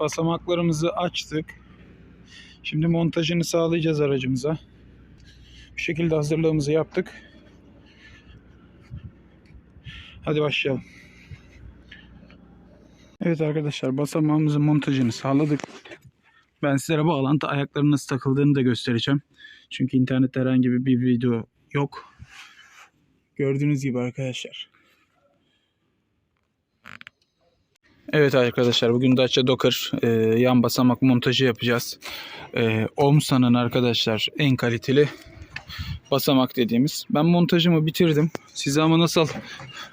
basamaklarımızı açtık. Şimdi montajını sağlayacağız aracımıza. Bu şekilde hazırlığımızı yaptık. Hadi başlayalım. Evet arkadaşlar basamağımızın montajını sağladık. Ben sizlere bağlantı ayaklarının nasıl takıldığını da göstereceğim. Çünkü internette herhangi bir video yok. Gördüğünüz gibi arkadaşlar. Evet arkadaşlar bugün Dacia Docker e, yan basamak montajı yapacağız. E, Omsa'nın arkadaşlar en kaliteli basamak dediğimiz. Ben montajımı bitirdim. Size ama nasıl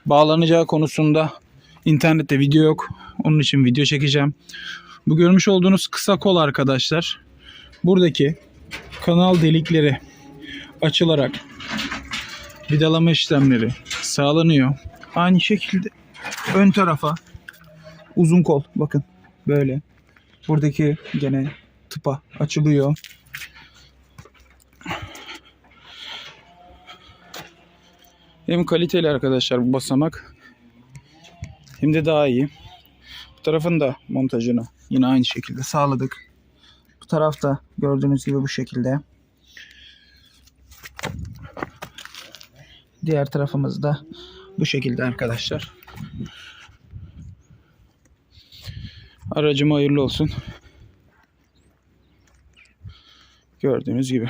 bağlanacağı konusunda internette video yok. Onun için video çekeceğim. Bu görmüş olduğunuz kısa kol arkadaşlar. Buradaki kanal delikleri açılarak vidalama işlemleri sağlanıyor. Aynı şekilde ön tarafa uzun kol bakın böyle. Buradaki gene tıpa açılıyor. Hem kaliteli arkadaşlar bu basamak hem de daha iyi. Bu tarafın da montajını yine aynı şekilde sağladık. Bu tarafta gördüğünüz gibi bu şekilde. Diğer tarafımız da bu şekilde arkadaşlar. Aracıma hayırlı olsun. Gördüğünüz gibi.